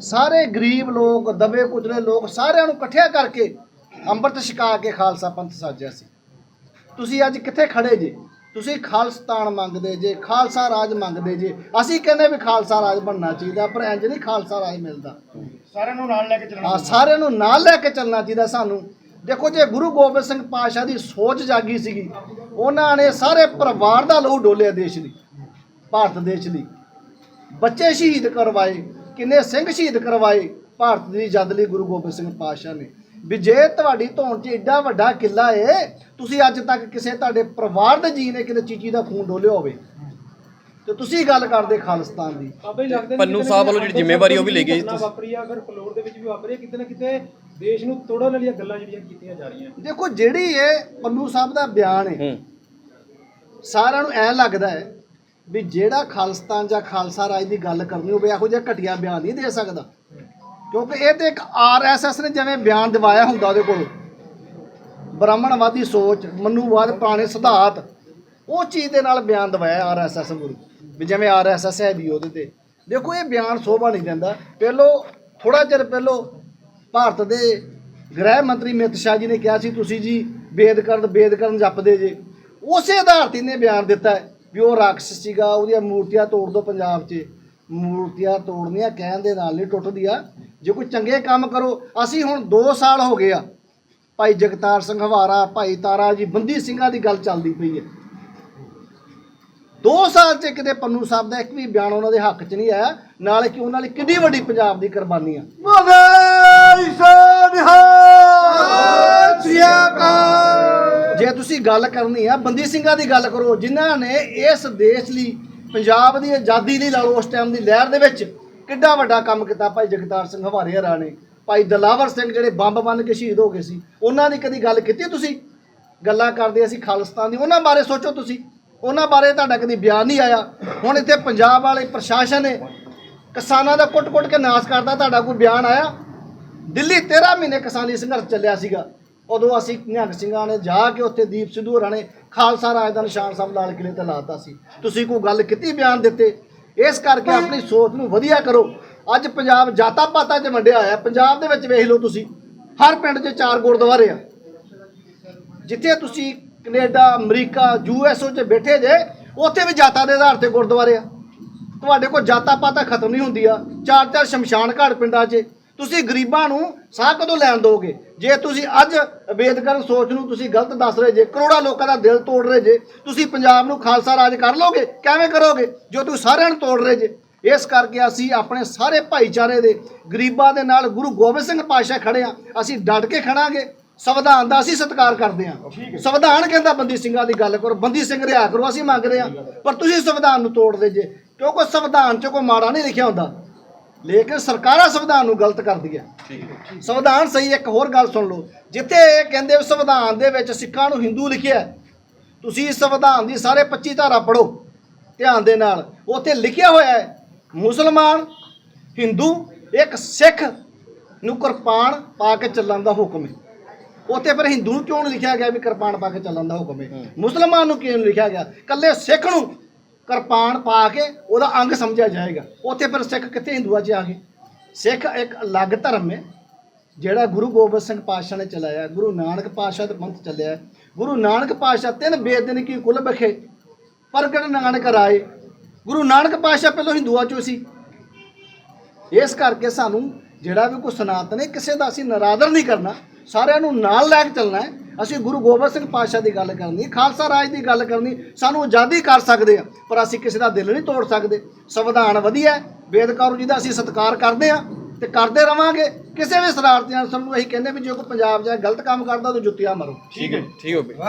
ਸਾਰੇ ਗਰੀਬ ਲੋਕ ਦਬੇ ਕੁਚਲੇ ਲੋਕ ਸਾਰਿਆਂ ਨੂੰ ਇਕੱਠਿਆ ਕਰਕੇ ਅੰਮ੍ਰਿਤ ਛਕਾ ਕੇ ਖਾਲਸਾ ਪੰਥ ਸਾਜਿਆ ਸੀ। ਤੁਸੀਂ ਅੱਜ ਕਿੱਥੇ ਖੜੇ ਜੇ? ਤੁਸੀਂ ਖਾਲਸਤਾਨ ਮੰਗਦੇ ਜੇ ਖਾਲਸਾ ਰਾਜ ਮੰਗਦੇ ਜੇ। ਅਸੀਂ ਕਹਿੰਦੇ ਵੀ ਖਾਲਸਾ ਰਾਜ ਬਣਨਾ ਚਾਹੀਦਾ ਪਰ ਇੰਜ ਨਹੀਂ ਖਾਲਸਾ ਰਾਜ ਮਿਲਦਾ। ਸਾਰਿਆਂ ਨੂੰ ਨਾਲ ਲੈ ਕੇ ਚੱਲਣਾ ਆ ਸਾਰਿਆਂ ਨੂੰ ਨਾਲ ਲੈ ਕੇ ਚੱਲਣਾ ਚਾਹੀਦਾ ਸਾਨੂੰ। ਦੇਖੋ ਜੇ ਗੁਰੂ ਗੋਬਿੰਦ ਸਿੰਘ ਪਾਤਸ਼ਾਹ ਦੀ ਸੋਚ ਜਾਗੀ ਸੀਗੀ ਉਹਨਾਂ ਨੇ ਸਾਰੇ ਪਰਿਵਾਰ ਦਾ ਲਹੂ ਡੋਲਿਆ ਦੇਸ਼ ਲਈ ਭਾਰਤ ਦੇਸ਼ ਲਈ ਬੱਚੇ ਸ਼ਹੀਦ ਕਰਵਾਏ ਕਿੰਨੇ ਸਿੰਘ ਸ਼ਹੀਦ ਕਰਵਾਏ? ਭਾਰਤ ਦੀ ਜਦ ਲਈ ਗੁਰੂ ਗੋਬਿੰਦ ਸਿੰਘ ਪਾਤਸ਼ਾਹ ਨੇ। ਵੀ ਜੇ ਤੁਹਾਡੀ ਧੌਣ 'ਚ ਏਡਾ ਵੱਡਾ ਕਿਲਾ ਏ ਤੁਸੀਂ ਅੱਜ ਤੱਕ ਕਿਸੇ ਤੁਹਾਡੇ ਪਰਿਵਾਰ ਦੇ ਜੀ ਨੇ ਕਿਤੇ ਚੀਚੀ ਦਾ ਖੂਨ ਡੋਲਿਆ ਹੋਵੇ? ਤੇ ਤੁਸੀਂ ਗੱਲ ਕਰਦੇ ਖਾਲਿਸਤਾਨ ਦੀ। ਪੰਨੂ ਸਾਹਿਬ ਵੱਲੋਂ ਜਿਹੜੀ ਜ਼ਿੰਮੇਵਾਰੀ ਉਹ ਵੀ ਲੈ ਗਏ ਤੁਸੀਂ। ਵਾਪਰੀ ਆ ਅਗਰ ਫਲੋਰ ਦੇ ਵਿੱਚ ਵੀ ਵਾਪਰੀ ਆ, ਕਿਤੇ ਨਾ ਕਿਤੇ ਦੇਸ਼ ਨੂੰ ਤੋੜਨ ਵਾਲੀਆਂ ਗੱਲਾਂ ਜਿਹੜੀਆਂ ਕੀਤੀਆਂ ਜਾ ਰਹੀਆਂ ਦੇਖੋ ਜਿਹੜੀ ਇਹ ਪੰਨੂ ਸਾਹਿਬ ਦਾ ਬਿਆਨ ਹੂੰ। ਸਾਰਿਆਂ ਨੂੰ ਐ ਲੱਗਦਾ ਹੈ ਵੀ ਜਿਹੜਾ ਖਾਲਿਸਤਾਨ ਜਾਂ ਖਾਲਸਾ ਰਾਜ ਦੀ ਗੱਲ ਕਰਨੀ ਹੋਵੇ, ਇਹੋ ਜਿਹਾ ਘਟੀਆ ਬਿਆਨ ਨਹੀਂ ਦੇ ਸਕਦਾ। ਕਿਉਂਕਿ ਇਹ ਤੇ ਇੱਕ ਆਰਐਸਐਸ ਨੇ ਜਿਵੇਂ ਬਿਆਨ ਦਿਵਾਇਆ ਹੁੰਦਾ ਉਹਦੇ ਕੋਲ। ਬ੍ਰਾਹਮਣਵਾਦੀ ਸੋਚ, ਮਨੂਵਾਦ, ਪੁਰਾਣੇ ਸਿਧਾਂਤ, ਉਹ ਚੀਜ਼ ਦੇ ਨਾਲ ਬਿਆਨ ਦਿਵਾਇਆ ਆਰਐਸਐਸ ਨੂੰ। ਵੀ ਜਿਵੇਂ ਆਰਐਸਐਸ ਹੈ ਵੀ ਉਹਦੇ ਤੇ। ਦੇਖੋ, ਇਹ ਬਿਆਨ ਸੋਭਾ ਨਹੀਂ ਦਿੰਦਾ। ਪਹਿਲੋ ਥੋੜਾ ਚਿਰ ਪਹਿਲੋ ਭਾਰਤ ਦੇ ਗ੍ਰਹਿ ਮੰਤਰੀ ਅਮਿਤ ਸ਼ਾਹ ਜੀ ਨੇ ਕਿਹਾ ਸੀ, ਤੁਸੀਂ ਜੀ ਵੇਦ ਕਰਨ ਜਪਦੇ ਜੇ। ਉਸੇ ਆਧਾਰ ਤੇ ਇਹਨੇ ਬਿਆਨ ਦਿੱਤਾ ਹੈ। ਵੀ ਉਹ ਰਾਖਸ਼ ਸੀਗਾ ਉਹਦੀਆਂ ਮੂਰਤੀਆਂ ਤੋੜ ਦੋ ਪੰਜਾਬ 'ਚ। ਮੂਰਤੀਆਂ ਤੋੜਨੀਆਂ ਕਹਿਣ ਦੇ ਨਾਲ ਨਹੀਂ ਟੁੱਟਦੀਆਂ। ਜੇ ਕੋਈ ਚੰਗੇ ਕੰਮ ਕਰੋ ਅਸੀਂ ਹੁਣ 2 ਸਾਲ ਹੋ ਗਏ ਆ। ਭਾਈ ਜਗਤਾਰ ਸਿੰਘ ਹਵਾਰਾ ਭਾਈ ਤਾਰਾ ਜੀ ਬੰਦੀ ਸਿੰਘਾਂ ਦੀ ਗੱਲ ਚੱਲਦੀ ਪਈ ਹੈ। 2 ਸਾਲ ਚ ਕਿਤੇ ਪੰਨੂ ਸਾਹਿਬ ਦਾ ਇੱਕ ਵੀ ਬਿਆਨ ਉਹਨਾਂ ਦੇ ਹੱਕ ਚ ਨਹੀਂ ਆਇਆ। ਨਾਲੇ ਕਿ ਉਹਨਾਂ ਲਈ ਕਿੰਨੀ ਵੱਡੀ ਪੰਜਾਬ ਦੀ ਕੁਰਬਾਨੀ ਆ। ਜੇ ਤੁਸੀਂ ਗੱਲ ਕਰਨੀ ਆ, ਬੰਦੀ ਸਿੰਘਾਂ ਦੀ ਗੱਲ ਕਰੋ, ਜਿਨ੍ਹਾਂ ਨੇ ਇਸ ਦੇਸ਼ ਲਈ, ਪੰਜਾਬ ਦੀ ਆਜ਼ਾਦੀ ਲਈ ਲਾ ਲਓ, ਉਸ ਟਾਈਮ ਦੀ ਲਹਿਰ ਦੇ ਵਿੱਚ ਕਿੱਡਾ ਵੱਡਾ ਕੰਮ ਕੀਤਾ ਭਾਈ ਜਗਤਾਰ ਸਿੰਘ ਹਵਾਰੇ ਹਰਾ ਨੇ। ਭਾਈ ਦਲਾਵਰ ਸਿੰਘ ਜਿਹੜੇ ਬੰਬ ਬੰਨ ਕੇ ਸ਼ਹੀਦ ਹੋ ਗਏ ਸੀ, ਉਹਨਾਂ ਦੀ ਕਦੀ ਗੱਲ ਕੀਤੀ ਤੁਸੀਂ? ਗੱਲਾਂ ਕਰਦੇ ਅਸੀਂ ਖਾਲਿਸਤਾਨ ਦੀ, ਉਹਨਾਂ ਬਾਰੇ ਸੋਚੋ ਤੁਸੀਂ। ਉਹਨਾਂ ਬਾਰੇ ਤੁਹਾਡਾ ਕਦੀ ਬਿਆਨ ਨਹੀਂ ਆਇਆ। ਹੁਣ ਇੱਥੇ ਪੰਜਾਬ ਵਾਲੇ ਪ੍ਰਸ਼ਾਸਨ ਨੇ ਕਿਸਾਨਾਂ ਦਾ ਕੁੱਟ-ਕੁੱਟ ਕੇ ਨਾਸ ਕਰਦਾ ਤੁਹਾਡਾ ਕੋਈ ਬਿਆਨ ਆਇਆ? ਦਿੱਲੀ 13 ਮਹੀਨੇ ਕਿਸਾਨੀ ਸੰਘਰਸ਼ ਚੱਲਿਆ ਸੀਗਾ। ਉਦੋਂ ਅਸੀਂ ਨਿਹੰਗ ਸਿੰਘਾਂ ਨੇ ਜਾ ਕੇ ਉੱਥੇ ਦੀਪ ਸਿੱਧੂ ਹੋਰਾਂ ਨੇ ਖਾਲਸਾ ਰਾਜ ਦਾ ਨਿਸ਼ਾਨ ਸਾਹਿਬ ਲਾਲ ਕਿਲੇ ਤੇ ਲਾਤਾ ਸੀ। ਤੁਸੀਂ ਕੋਈ ਗੱਲ ਕੀਤੀ ਬਿਆਨ ਦਿੱਤੇ? ਇਸ ਕਰਕੇ ਆਪਣੀ ਸੋਚ ਨੂੰ ਵਧੀਆ ਕਰੋ। ਅੱਜ ਪੰਜਾਬ ਜਾਤਾਂ ਪਾਤਾਂ 'ਚ ਵੰਡਿਆ ਹੋਇਆ ਪੰਜਾਬ ਦੇ ਵਿੱਚ ਵੇਖ ਲਓ ਤੁਸੀਂ। ਹਰ ਪਿੰਡ 'ਚ ਚਾਰ ਗੁਰਦੁਆਰੇ ਆ। ਜਿੱਥੇ ਤੁਸੀਂ ਕੈਨੇਡਾ ਅਮਰੀਕਾ ਯੂਐਸਓ 'ਚ ਬੈਠੇ ਜੇ ਉੱਥੇ ਵੀ ਜਾਤਾਂ ਦੇ ਆਧਾਰ ਤੇ ਗੁਰਦੁਆਰੇ ਆ। ਤੁਹਾਡੇ ਕੋਲ ਜਾਤਾਂ ਪਾਤਾਂ ਖਤਮ ਨਹੀਂ ਹੁੰਦੀਆਂ। ਚਾਰ ਚਾਰ ਸ਼ਮਸ਼ਾਨ ਘਾਟ ਪਿੰਡਾਂ 'ਚ। ਤੁਸੀਂ ਗਰੀਬਾਂ ਨੂੰ ਸਾਹ ਕਦੋਂ ਲੈਣ ਦੋਗੇ? ਜੇ ਤੁਸੀਂ ਅੱਜ ਅੰਬੇਦਕਰ ਸੋਚ ਨੂੰ ਤੁਸੀਂ ਗਲਤ ਦੱਸ ਰਹੇ ਜੇ ਕਰੋੜਾਂ ਲੋਕਾਂ ਦਾ ਦਿਲ ਤੋੜ ਰਹੇ ਜੇ ਤੁਸੀਂ ਪੰਜਾਬ ਨੂੰ ਖਾਲਸਾ ਰਾਜ ਕਰ ਲੋਗੇ ਕਿਵੇਂ ਕਰੋਗੇ ਜੋ ਤੁਸੀਂ ਸਾਰਿਆਂ ਨੂੰ ਤੋੜ ਰਹੇ ਜੇ? ਇਸ ਕਰਕੇ ਅਸੀਂ ਆਪਣੇ ਸਾਰੇ ਭਾਈਚਾਰੇ ਦੇ ਗਰੀਬਾਂ ਦੇ ਨਾਲ ਗੁਰੂ ਗੋਬਿੰਦ ਸਿੰਘ ਪਾਤਸ਼ਾਹ ਖੜੇ ਆ। ਅਸੀਂ ਡਟ ਕੇ ਖੜਾਂਗੇ। ਸੰਵਿਧਾਨ ਦਾ ਅਸੀਂ ਸਤਿਕਾਰ ਕਰਦੇ ਹਾਂ ਸੰਵਿਧਾਨ ਕਹਿੰਦਾ ਬੰਦੀ ਸਿੰਘਾਂ ਦੀ ਗੱਲ ਕਰੋ ਬੰਦੀ ਸਿੰਘ ਰਿਹਾ ਕਰੋ ਅਸੀਂ ਮੰਗਦੇ ਹਾਂ ਪਰ ਤੁਸੀਂ ਸੰਵਿਧਾਨ ਨੂੰ ਤੋੜਦੇ ਜੇ। ਕਿਉਂਕਿ ਸੰਵਿਧਾਨ 'ਚ ਕੋਈ ਮਾੜਾ ਨਹੀਂ ਲਿਖਿਆ ਹੁੰਦਾ। ਲੇਕਿਨ ਸਰਕਾਰਾਂ ਸੰਵਿਧਾਨ ਨੂੰ ਗਲਤ ਕਰਦੀਆਂ। ਸੰਵਿਧਾਨ ਸਹੀ ਇੱਕ ਹੋਰ ਗੱਲ ਸੁਣ ਲਓ। ਜਿੱਥੇ ਇਹ ਕਹਿੰਦੇ ਸੰਵਿਧਾਨ ਦੇ ਵਿੱਚ ਸਿੱਖਾਂ ਨੂੰ ਹਿੰਦੂ ਲਿਖਿਆ ਤੁਸੀਂ ਸੰਵਿਧਾਨ ਦੀ ਸਾਰੇ 25 ਧਾਰਾ ਪੜੋ ਧਿਆਨ ਦੇ ਨਾਲ। ਉੱਥੇ ਲਿਖਿਆ ਹੋਇਆ ਹੈ ਮੁਸਲਮਾਨ ਹਿੰਦੂ ਇੱਕ ਸਿੱਖ ਨੂੰ ਕਿਰਪਾਨ ਪਾ ਕੇ ਚੱਲਣ ਦਾ ਹੁਕਮ ਹੈ। ਉੱਥੇ ਪਰ ਹਿੰਦੂ ਨੂੰ ਕਿਉਂ ਨਹੀਂ ਲਿਖਿਆ ਗਿਆ ਵੀ ਕਿਰਪਾਨ ਪਾ ਕੇ ਚੱਲਣ ਦਾ ਹੁਕਮ ਹੈ? ਮੁਸਲਮਾਨ ਨੂੰ ਕਿਉਂ ਲਿਖਿਆ ਗਿਆ? ਕੱਲੇ ਸਿੱਖ ਨੂੰ ਕਿਰਪਾਨ ਪਾ ਕੇ ਉਹਦਾ ਅੰਗ ਸਮਝਿਆ ਜਾਏਗਾ। ਉੱਥੇ ਫਿਰ ਸਿੱਖ ਕਿੱਥੇ ਹਿੰਦੂਆਂ 'ਚ ਆ ਗਏ? ਸਿੱਖ ਇੱਕ ਅਲੱਗ ਧਰਮ ਹੈ, ਜਿਹੜਾ ਗੁਰੂ ਗੋਬਿੰਦ ਸਿੰਘ ਪਾਤਸ਼ਾਹ ਨੇ ਚਲਾਇਆ। ਗੁਰੂ ਨਾਨਕ ਪਾਤਸ਼ਾਹ ਦਾ ਪੰਥ ਚੱਲਿਆ। ਗੁਰੂ ਨਾਨਕ ਪਾਤਸ਼ਾਹ ਤਿੰਨ ਬੇਦਿਨ ਕੀ ਕੁਲ ਬਖੇ? ਪ੍ਰਗਟ ਨਾਨਕ ਰਾਏ। ਗੁਰੂ ਨਾਨਕ ਪਾਤਸ਼ਾਹ ਪਹਿਲਾਂ ਹਿੰਦੂਆਂ ਚੋਂ ਸੀ। ਇਸ ਕਰਕੇ ਸਾਨੂੰ ਜਿਹੜਾ ਵੀ ਕੋਈ ਸਨਾਤਨ ਹੈ, ਕਿਸੇ ਦਾ ਅਸੀਂ ਨਰਾਦਰ ਨਹੀਂ ਕਰਨਾ। ਸਾਰਿਆਂ ਨੂੰ ਨਾਲ ਲੈ ਕੇ ਚੱਲਣਾ ਹੈ। ਅਸੀਂ ਗੁਰੂ ਗੋਬਿੰਦ ਸਿੰਘ ਪਾਤਸ਼ਾਹ ਦੀ ਗੱਲ ਕਰਨੀ, ਖਾਲਸਾ ਰਾਜ ਦੀ ਗੱਲ ਕਰਨੀ, ਸਾਨੂੰ ਆਜ਼ਾਦੀ ਕਰ ਸਕਦੇ ਆ, ਪਰ ਅਸੀਂ ਕਿਸੇ ਦਾ ਦਿਲ ਨਹੀਂ ਤੋੜ ਸਕਦੇ। ਸੰਵਿਧਾਨ ਵਧੀਆ ਹੈ ਜੀ ਦਾ ਅਸੀਂ ਸਤਿਕਾਰ ਕਰਦੇ ਆ ਤੇ ਕਰਦੇ ਰਵਾਂਗੇ। ਕਿਸੇ ਵੀ ਸ਼ਰਾਰਤੀ ਅਨਸਰ ਨੂੰ ਅਸੀਂ ਕਹਿੰਦੇ ਵੀ ਜੇ ਕੋਈ ਪੰਜਾਬ 'ਚ ਗਲਤ ਕੰਮ ਕਰਦਾ ਤਾਂ ਜੁੱਤੀਆਂ ਮਾਰੋ। ਠੀਕ ਹੈ, ਠੀਕ ਹੋ। ਗਿਆ